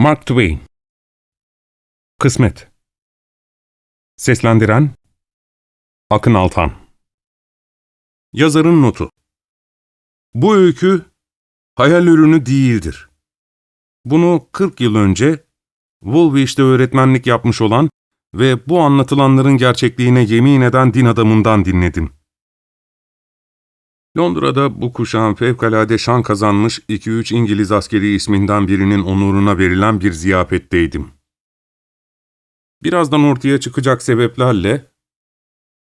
Mark Twain Kısmet Seslendiren Akın Altan Yazarın notu Bu öykü hayal ürünü değildir. Bunu 40 yıl önce Woolwich'te öğretmenlik yapmış olan ve bu anlatılanların gerçekliğine yemin eden din adamından dinledim. Londra'da bu kuşağın fevkalade şan kazanmış 2-3 İngiliz askeri isminden birinin onuruna verilen bir ziyafetteydim. Birazdan ortaya çıkacak sebeplerle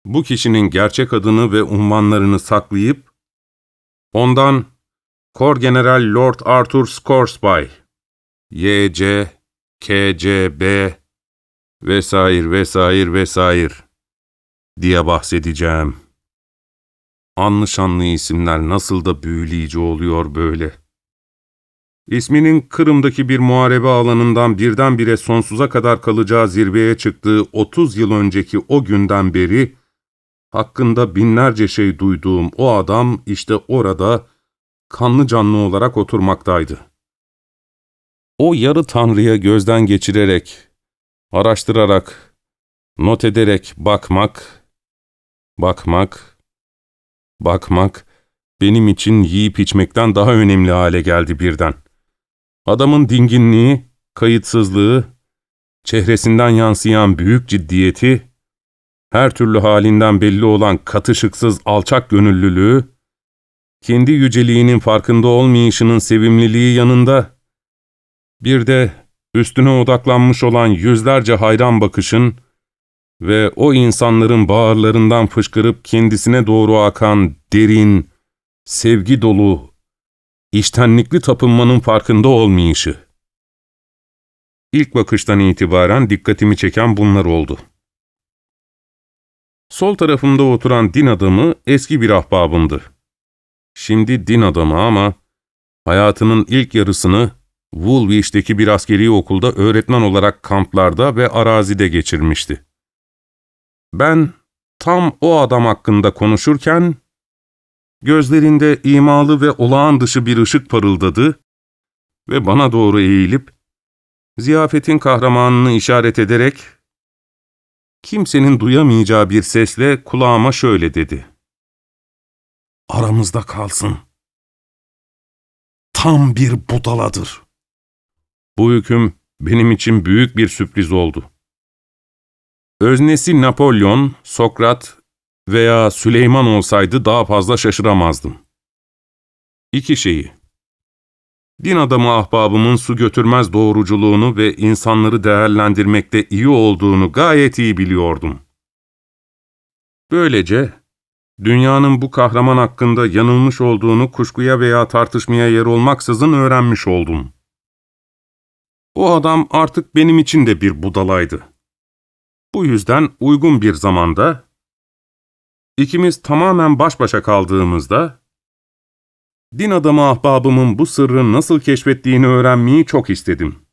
bu kişinin gerçek adını ve unvanlarını saklayıp ondan Kor General Lord Arthur Scoresby, Y.C., K.C.B. vesaire vesaire vesaire diye bahsedeceğim. Anlı şanlı isimler nasıl da büyüleyici oluyor böyle. İsminin Kırım'daki bir muharebe alanından birdenbire sonsuza kadar kalacağı zirveye çıktığı 30 yıl önceki o günden beri, hakkında binlerce şey duyduğum o adam işte orada kanlı canlı olarak oturmaktaydı. O yarı tanrıya gözden geçirerek, araştırarak, not ederek bakmak, bakmak, bakmak benim için yiyip içmekten daha önemli hale geldi birden. Adamın dinginliği, kayıtsızlığı, çehresinden yansıyan büyük ciddiyeti, her türlü halinden belli olan katışıksız alçak gönüllülüğü, kendi yüceliğinin farkında olmayışının sevimliliği yanında, bir de üstüne odaklanmış olan yüzlerce hayran bakışın ve o insanların bağırlarından fışkırıp kendisine doğru akan derin, sevgi dolu, iştenlikli tapınmanın farkında olmayışı. İlk bakıştan itibaren dikkatimi çeken bunlar oldu. Sol tarafımda oturan din adamı eski bir ahbabımdı. Şimdi din adamı ama hayatının ilk yarısını Woolwich'teki bir askeri okulda öğretmen olarak kamplarda ve arazide geçirmişti. Ben tam o adam hakkında konuşurken, gözlerinde imalı ve olağan dışı bir ışık parıldadı ve bana doğru eğilip, ziyafetin kahramanını işaret ederek, kimsenin duyamayacağı bir sesle kulağıma şöyle dedi. Aramızda kalsın. Tam bir budaladır. Bu hüküm benim için büyük bir sürpriz oldu. Öznesi Napolyon, Sokrat veya Süleyman olsaydı daha fazla şaşıramazdım. İki şeyi. Din adamı ahbabımın su götürmez doğruculuğunu ve insanları değerlendirmekte iyi olduğunu gayet iyi biliyordum. Böylece, dünyanın bu kahraman hakkında yanılmış olduğunu kuşkuya veya tartışmaya yer olmaksızın öğrenmiş oldum. O adam artık benim için de bir budalaydı. Bu yüzden uygun bir zamanda, ikimiz tamamen baş başa kaldığımızda, din adamı ahbabımın bu sırrı nasıl keşfettiğini öğrenmeyi çok istedim.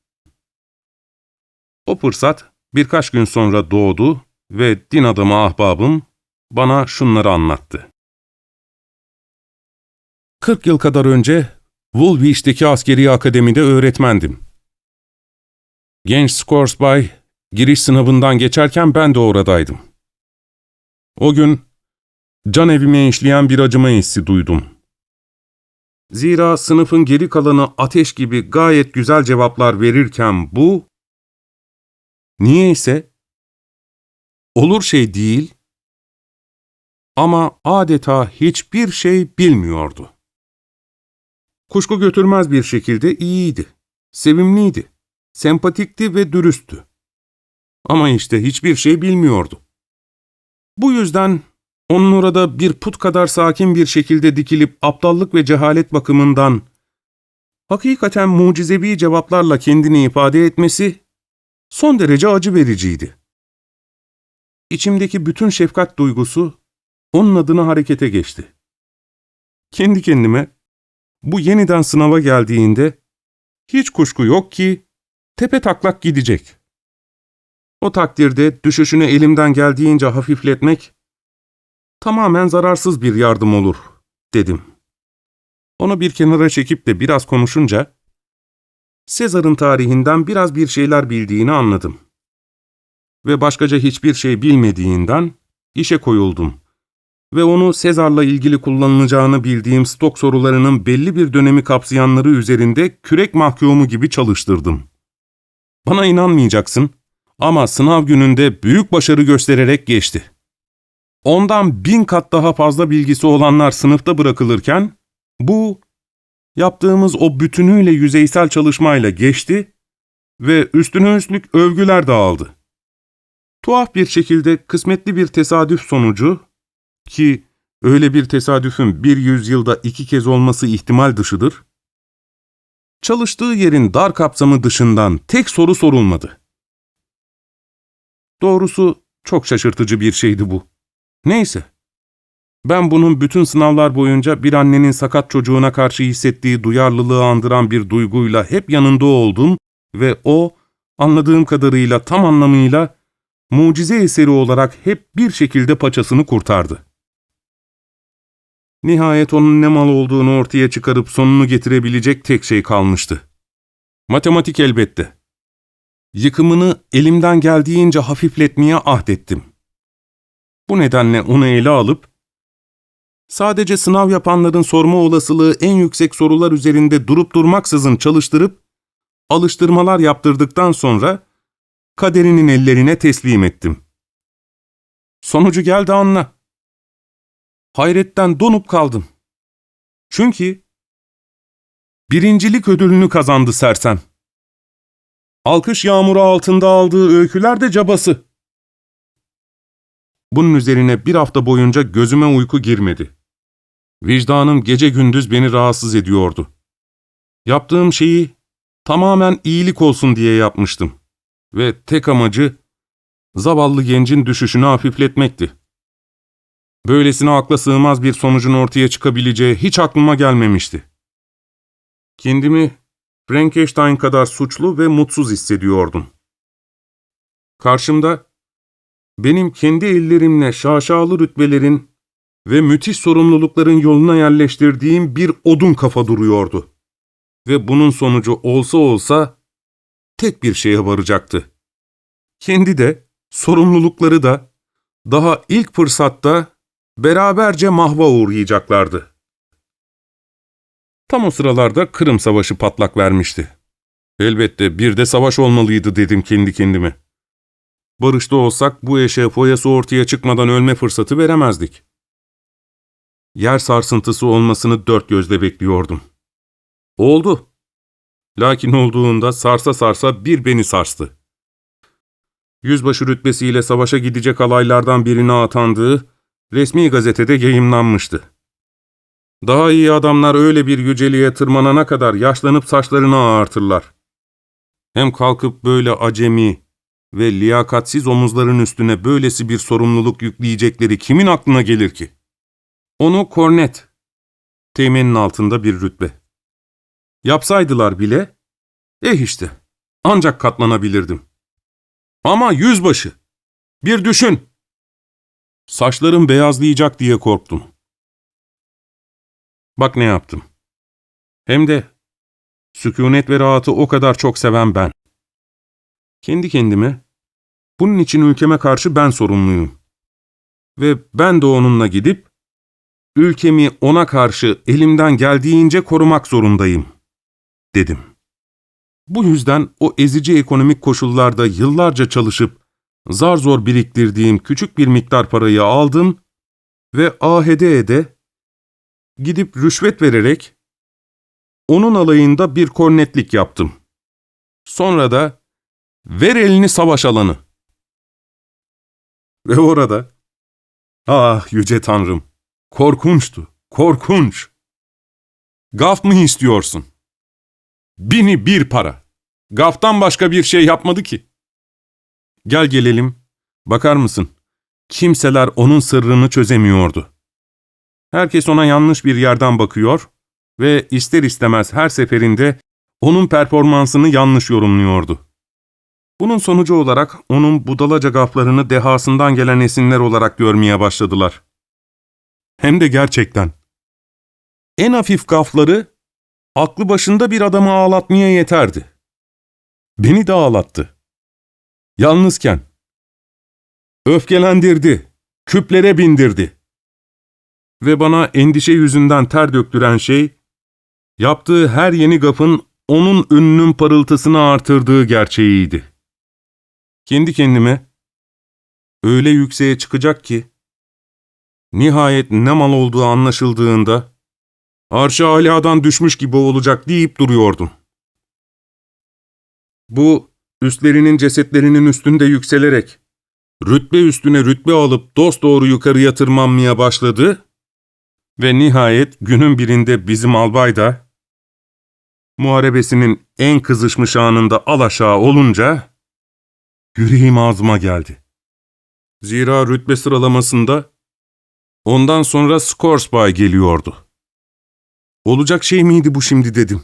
O fırsat birkaç gün sonra doğdu ve din adamı ahbabım bana şunları anlattı. 40 yıl kadar önce Woolwich'teki askeri akademide öğretmendim. Genç Scoresby Giriş sınavından geçerken ben de oradaydım. O gün can evime işleyen bir acıma hissi duydum. Zira sınıfın geri kalanı ateş gibi gayet güzel cevaplar verirken bu, niye ise olur şey değil ama adeta hiçbir şey bilmiyordu. Kuşku götürmez bir şekilde iyiydi, sevimliydi, sempatikti ve dürüsttü. Ama işte hiçbir şey bilmiyordu. Bu yüzden onun orada bir put kadar sakin bir şekilde dikilip aptallık ve cehalet bakımından hakikaten mucizevi cevaplarla kendini ifade etmesi son derece acı vericiydi. İçimdeki bütün şefkat duygusu onun adına harekete geçti. Kendi kendime bu yeniden sınava geldiğinde hiç kuşku yok ki tepe taklak gidecek. O takdirde düşüşünü elimden geldiğince hafifletmek tamamen zararsız bir yardım olur, dedim. Onu bir kenara çekip de biraz konuşunca, Sezar'ın tarihinden biraz bir şeyler bildiğini anladım. Ve başkaca hiçbir şey bilmediğinden işe koyuldum. Ve onu Sezar'la ilgili kullanılacağını bildiğim stok sorularının belli bir dönemi kapsayanları üzerinde kürek mahkumu gibi çalıştırdım. Bana inanmayacaksın ama sınav gününde büyük başarı göstererek geçti. Ondan bin kat daha fazla bilgisi olanlar sınıfta bırakılırken, bu yaptığımız o bütünüyle yüzeysel çalışmayla geçti ve üstüne üstlük övgüler de aldı. Tuhaf bir şekilde kısmetli bir tesadüf sonucu ki öyle bir tesadüfün bir yüzyılda iki kez olması ihtimal dışıdır, çalıştığı yerin dar kapsamı dışından tek soru sorulmadı. Doğrusu çok şaşırtıcı bir şeydi bu. Neyse. Ben bunun bütün sınavlar boyunca bir annenin sakat çocuğuna karşı hissettiği duyarlılığı andıran bir duyguyla hep yanında oldum ve o, anladığım kadarıyla tam anlamıyla mucize eseri olarak hep bir şekilde paçasını kurtardı. Nihayet onun ne mal olduğunu ortaya çıkarıp sonunu getirebilecek tek şey kalmıştı. Matematik elbette. Yıkımını elimden geldiğince hafifletmeye ahdettim. Bu nedenle onu ele alıp, sadece sınav yapanların sorma olasılığı en yüksek sorular üzerinde durup durmaksızın çalıştırıp, alıştırmalar yaptırdıktan sonra kaderinin ellerine teslim ettim. Sonucu geldi anla. Hayretten donup kaldım. Çünkü birincilik ödülünü kazandı sersem. Alkış yağmuru altında aldığı öyküler de cabası. Bunun üzerine bir hafta boyunca gözüme uyku girmedi. Vicdanım gece gündüz beni rahatsız ediyordu. Yaptığım şeyi tamamen iyilik olsun diye yapmıştım. Ve tek amacı zavallı gencin düşüşünü hafifletmekti. Böylesine akla sığmaz bir sonucun ortaya çıkabileceği hiç aklıma gelmemişti. Kendimi Frankenstein kadar suçlu ve mutsuz hissediyordum. Karşımda benim kendi ellerimle şaşalı rütbelerin ve müthiş sorumlulukların yoluna yerleştirdiğim bir odun kafa duruyordu. Ve bunun sonucu olsa olsa tek bir şeye varacaktı. Kendi de, sorumlulukları da daha ilk fırsatta beraberce mahva uğrayacaklardı. Tam o sıralarda Kırım Savaşı patlak vermişti. Elbette bir de savaş olmalıydı dedim kendi kendime. Barışta olsak bu eşe foyası ortaya çıkmadan ölme fırsatı veremezdik. Yer sarsıntısı olmasını dört gözle bekliyordum. Oldu. Lakin olduğunda sarsa sarsa bir beni sarstı. Yüzbaşı rütbesiyle savaşa gidecek alaylardan birine atandığı resmi gazetede yayımlanmıştı. Daha iyi adamlar öyle bir yüceliğe tırmanana kadar yaşlanıp saçlarını ağartırlar. Hem kalkıp böyle acemi ve liyakatsiz omuzların üstüne böylesi bir sorumluluk yükleyecekleri kimin aklına gelir ki? Onu kornet, teğmenin altında bir rütbe. Yapsaydılar bile, eh işte, ancak katlanabilirdim. Ama yüzbaşı, bir düşün. Saçlarım beyazlayacak diye korktum. Bak ne yaptım. Hem de sükunet ve rahatı o kadar çok seven ben. Kendi kendime, bunun için ülkeme karşı ben sorumluyum. Ve ben de onunla gidip, ülkemi ona karşı elimden geldiğince korumak zorundayım, dedim. Bu yüzden o ezici ekonomik koşullarda yıllarca çalışıp, zar zor biriktirdiğim küçük bir miktar parayı aldım ve ahede ede, gidip rüşvet vererek, onun alayında bir kornetlik yaptım. Sonra da, ver elini savaş alanı. Ve orada, ah yüce tanrım, korkunçtu, korkunç. Gaf mı istiyorsun? Bini bir para. Gaftan başka bir şey yapmadı ki. Gel gelelim, bakar mısın? Kimseler onun sırrını çözemiyordu. Herkes ona yanlış bir yerden bakıyor ve ister istemez her seferinde onun performansını yanlış yorumluyordu. Bunun sonucu olarak onun budalaca gaflarını dehasından gelen esinler olarak görmeye başladılar. Hem de gerçekten. En hafif gafları aklı başında bir adamı ağlatmaya yeterdi. Beni de ağlattı. Yalnızken. Öfkelendirdi. Küplere bindirdi. Ve bana endişe yüzünden ter döktüren şey, yaptığı her yeni gafın onun ününün parıltısını artırdığı gerçeğiydi. Kendi kendime, öyle yükseğe çıkacak ki, nihayet ne mal olduğu anlaşıldığında, arş-ı aladan düşmüş gibi olacak deyip duruyordum. Bu, üstlerinin cesetlerinin üstünde yükselerek, rütbe üstüne rütbe alıp dosdoğru yukarıya tırmanmaya başladı ve nihayet günün birinde bizim albay da, muharebesinin en kızışmış anında alaşağı olunca, yüreğim ağzıma geldi. Zira rütbe sıralamasında ondan sonra Scoresby geliyordu. Olacak şey miydi bu şimdi dedim.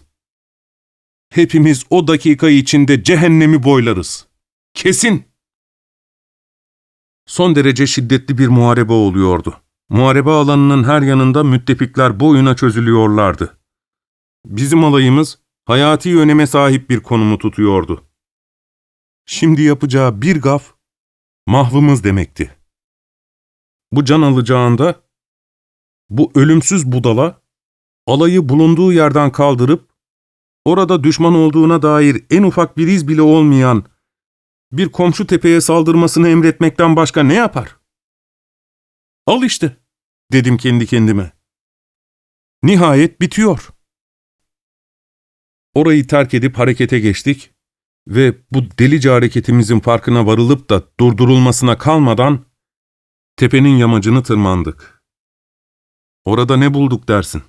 Hepimiz o dakika içinde cehennemi boylarız. Kesin. Son derece şiddetli bir muharebe oluyordu. Muharebe alanının her yanında müttefikler boyuna çözülüyorlardı. Bizim alayımız hayati öneme sahip bir konumu tutuyordu. Şimdi yapacağı bir gaf, mahvımız demekti. Bu can alacağında, bu ölümsüz budala, alayı bulunduğu yerden kaldırıp, orada düşman olduğuna dair en ufak bir iz bile olmayan bir komşu tepeye saldırmasını emretmekten başka ne yapar? Al işte, dedim kendi kendime. Nihayet bitiyor. Orayı terk edip harekete geçtik ve bu delice hareketimizin farkına varılıp da durdurulmasına kalmadan tepenin yamacını tırmandık. Orada ne bulduk dersin?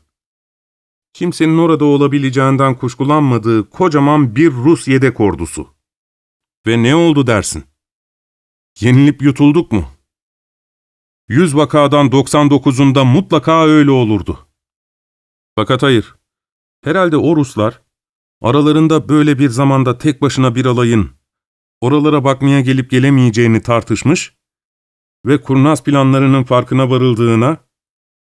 Kimsenin orada olabileceğinden kuşkulanmadığı kocaman bir Rus yedek ordusu. Ve ne oldu dersin? Yenilip yutulduk mu? Yüz vakadan 99'unda mutlaka öyle olurdu. Fakat hayır. Herhalde o Ruslar, aralarında böyle bir zamanda tek başına bir alayın, oralara bakmaya gelip gelemeyeceğini tartışmış ve kurnaz planlarının farkına varıldığına,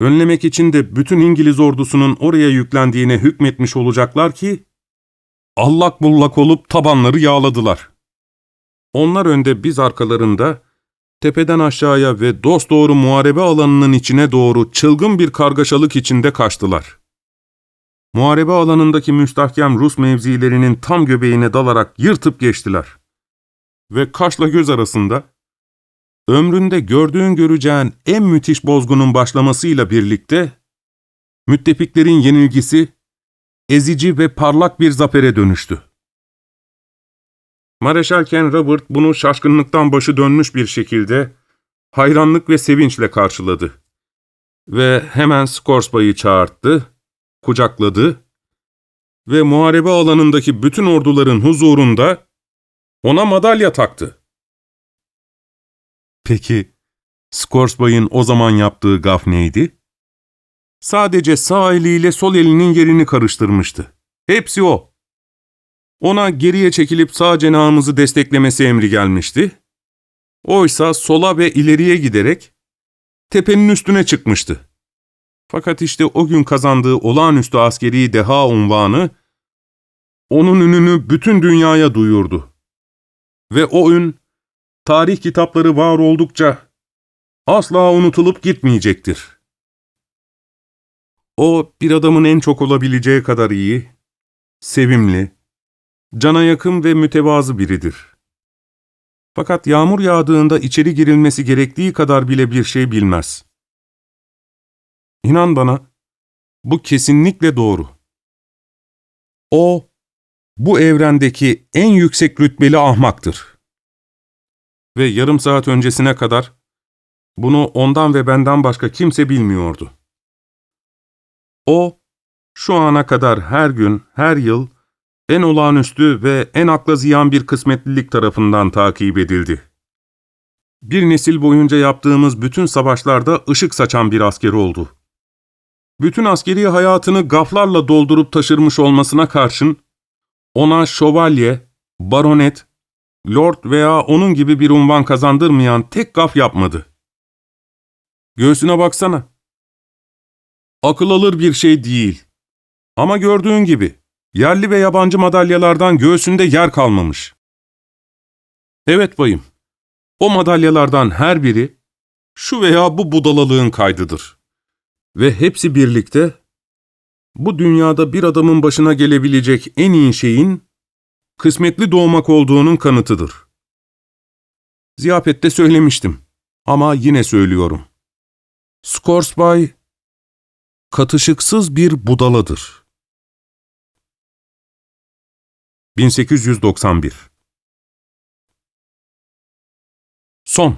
önlemek için de bütün İngiliz ordusunun oraya yüklendiğine hükmetmiş olacaklar ki, allak bullak olup tabanları yağladılar. Onlar önde biz arkalarında, tepeden aşağıya ve dosdoğru muharebe alanının içine doğru çılgın bir kargaşalık içinde kaçtılar. Muharebe alanındaki müstahkem Rus mevzilerinin tam göbeğine dalarak yırtıp geçtiler. Ve kaşla göz arasında, ömründe gördüğün göreceğin en müthiş bozgunun başlamasıyla birlikte, müttefiklerin yenilgisi, ezici ve parlak bir zafere dönüştü. Mareşal Ken Robert bunu şaşkınlıktan başı dönmüş bir şekilde hayranlık ve sevinçle karşıladı. Ve hemen Scoresby'ı çağırttı, kucakladı ve muharebe alanındaki bütün orduların huzurunda ona madalya taktı. Peki, Scoresby'ın o zaman yaptığı gaf neydi? Sadece sağ eliyle sol elinin yerini karıştırmıştı. Hepsi o. Ona geriye çekilip sağ cenahımızı desteklemesi emri gelmişti. Oysa sola ve ileriye giderek tepenin üstüne çıkmıştı. Fakat işte o gün kazandığı olağanüstü askeri deha unvanı onun ününü bütün dünyaya duyurdu. Ve o ün tarih kitapları var oldukça asla unutulup gitmeyecektir. O bir adamın en çok olabileceği kadar iyi, sevimli, cana yakın ve mütevazı biridir. Fakat yağmur yağdığında içeri girilmesi gerektiği kadar bile bir şey bilmez. İnan bana, bu kesinlikle doğru. O, bu evrendeki en yüksek rütbeli ahmaktır. Ve yarım saat öncesine kadar bunu ondan ve benden başka kimse bilmiyordu. O, şu ana kadar her gün, her yıl, en olağanüstü ve en akla ziyan bir kısmetlilik tarafından takip edildi. Bir nesil boyunca yaptığımız bütün savaşlarda ışık saçan bir asker oldu. Bütün askeri hayatını gaflarla doldurup taşırmış olmasına karşın, ona şövalye, baronet, lord veya onun gibi bir unvan kazandırmayan tek gaf yapmadı. Göğsüne baksana. Akıl alır bir şey değil. Ama gördüğün gibi, Yerli ve yabancı madalyalardan göğsünde yer kalmamış. Evet bayım, o madalyalardan her biri şu veya bu budalalığın kaydıdır. Ve hepsi birlikte bu dünyada bir adamın başına gelebilecek en iyi şeyin kısmetli doğmak olduğunun kanıtıdır. Ziyafette söylemiştim ama yine söylüyorum. Scoresby katışıksız bir budaladır. 1891 Son